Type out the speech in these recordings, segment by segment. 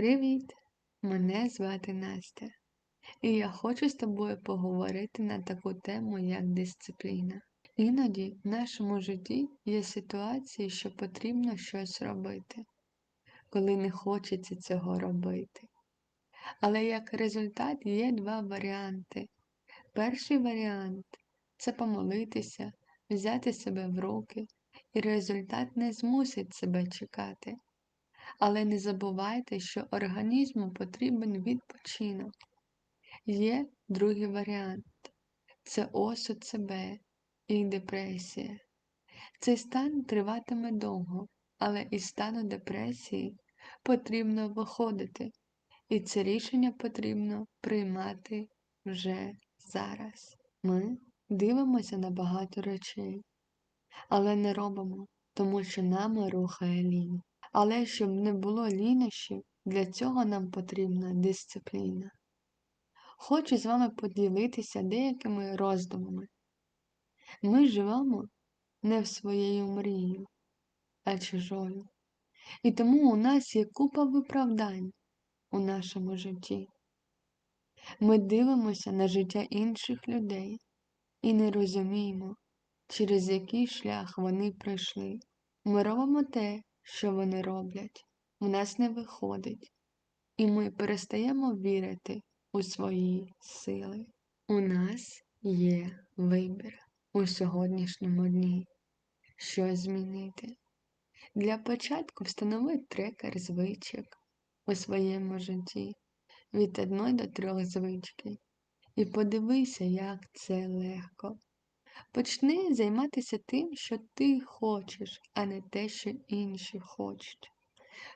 Привіт! Мене звати Настя, і я хочу з тобою поговорити на таку тему, як дисципліна. Іноді в нашому житті є ситуації, що потрібно щось робити, коли не хочеться цього робити. Але як результат є два варіанти. Перший варіант це помолитися, взяти себе в руки, і результат не змусить себе чекати. Але не забувайте, що організму потрібен відпочинок. Є другий варіант це осуд себе і депресія. Цей стан триватиме довго, але із стану депресії потрібно виходити, і це рішення потрібно приймати вже зараз. Ми дивимося на багато речей, але не робимо, тому що нами рухає лінь. Але щоб не було лінощів, для цього нам потрібна дисципліна. Хочу з вами поділитися деякими роздумами. Ми живемо не в своєю мрією, а чужою. І тому у нас є купа виправдань у нашому житті. Ми дивимося на життя інших людей і не розуміємо, через який шлях вони пройшли. Ми робимо те, що вони роблять, в нас не виходить, і ми перестаємо вірити у свої сили. У нас є вибір у сьогоднішньому дні, що змінити. Для початку встанови трекер звичок у своєму житті від 1 до 3 звички і подивися, як це легко. Почни займатися тим, що ти хочеш, а не те, що інші хочуть.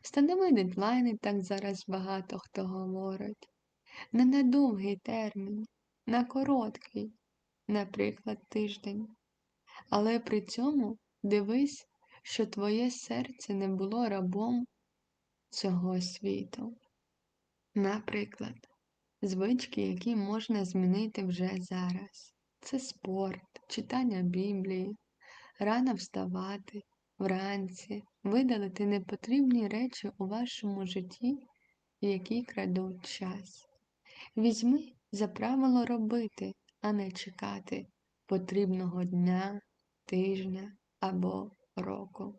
Встанови дедлайни, так зараз багато хто говорить. Не на довгий термін, на короткий, наприклад, тиждень. Але при цьому дивись, що твоє серце не було рабом цього світу. Наприклад, звички, які можна змінити вже зараз. Це спорт, читання Біблії, рано вставати, вранці, видалити непотрібні речі у вашому житті, які крадуть час. Візьми за правило робити, а не чекати потрібного дня, тижня або року.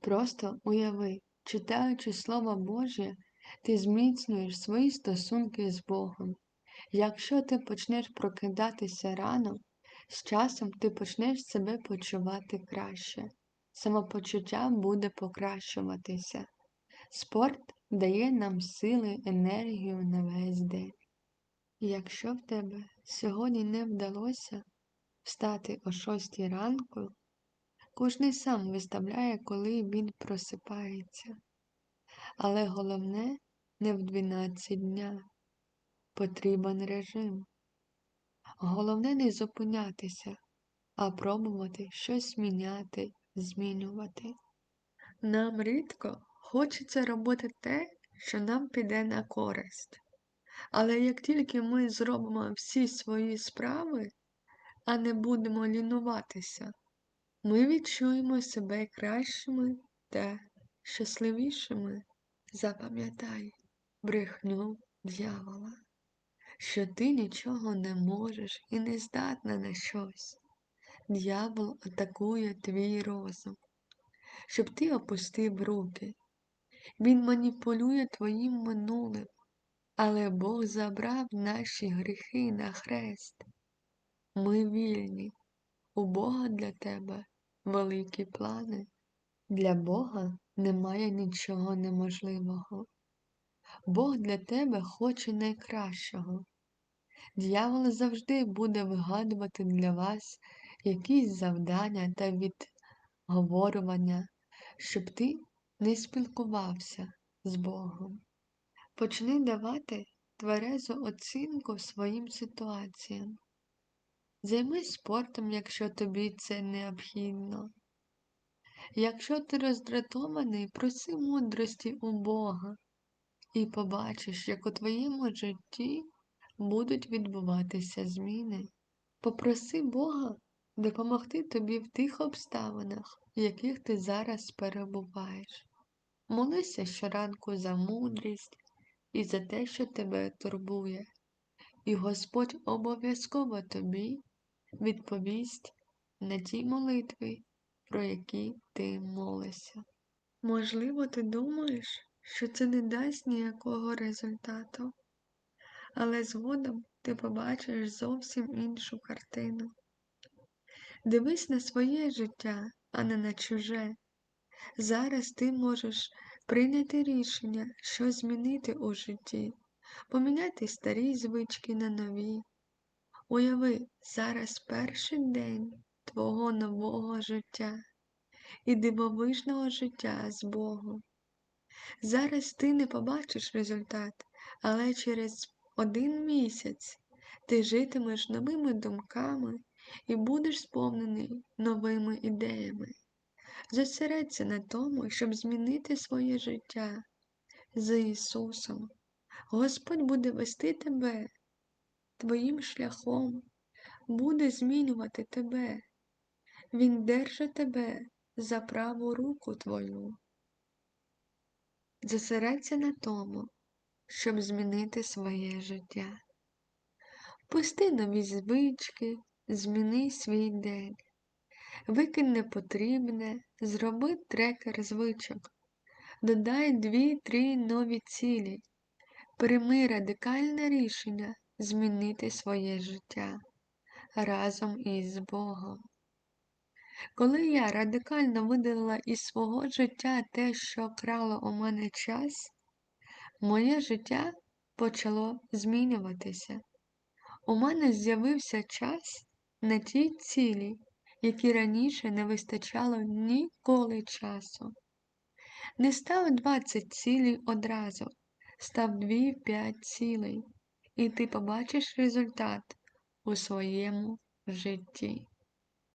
Просто уяви, читаючи Слово Боже, ти зміцнюєш свої стосунки з Богом. Якщо ти почнеш прокидатися рано, з часом ти почнеш себе почувати краще, самопочуття буде покращуватися. Спорт дає нам сили, енергію на весь день. Якщо в тебе сьогодні не вдалося встати о 6 ранку, кожний сам виставляє, коли він просипається. Але головне не в 12 дня потрібен режим. Головне не зупинятися, а пробувати щось міняти, змінювати. Нам рідко хочеться робити те, що нам піде на користь. Але як тільки ми зробимо всі свої справи, а не будемо лінуватися, ми відчуємо себе кращими та щасливішими. Запам'ятай брехню дьявола що ти нічого не можеш і не здатна на щось. Д'явол атакує твій розум, щоб ти опустив руки. Він маніпулює твоїм минулим, але Бог забрав наші гріхи на хрест. Ми вільні. У Бога для тебе великі плани. Для Бога немає нічого неможливого. Бог для тебе хоче найкращого. Д'явол завжди буде вигадувати для вас якісь завдання та відговорювання, щоб ти не спілкувався з Богом. Почни давати тверезу оцінку своїм ситуаціям. Займись спортом, якщо тобі це необхідно. Якщо ти роздратований, проси мудрості у Бога і побачиш, як у твоєму житті будуть відбуватися зміни. Попроси Бога допомогти тобі в тих обставинах, в яких ти зараз перебуваєш. Молися щоранку за мудрість і за те, що тебе турбує, і Господь обов'язково тобі відповість на ті молитви, про які ти молишся. Можливо, ти думаєш, що це не дасть ніякого результату, але згодом ти побачиш зовсім іншу картину. Дивись на своє життя, а не на чуже. Зараз ти можеш прийняти рішення, що змінити у житті, поміняти старі звички на нові. Уяви, зараз перший день твого нового життя і дивовижного життя з Богом. Зараз ти не побачиш результат, але через один місяць ти житимеш новими думками і будеш сповнений новими ідеями. Зосередься на тому, щоб змінити своє життя з Ісусом. Господь буде вести тебе твоїм шляхом, буде змінювати тебе. Він держить тебе за праву руку твою. Зосередься на тому, щоб змінити своє життя. Пусти нові звички, зміни свій день. Викинь непотрібне, зроби трекер звичок, додай дві-три нові цілі, прийми радикальне рішення змінити своє життя разом із Богом. Коли я радикально видалила із свого життя те, що крало у мене час, моє життя почало змінюватися. У мене з'явився час на ті цілі, які раніше не вистачало ніколи часу. Не став 20 цілей одразу, став 2-5 цілей, і ти побачиш результат у своєму житті.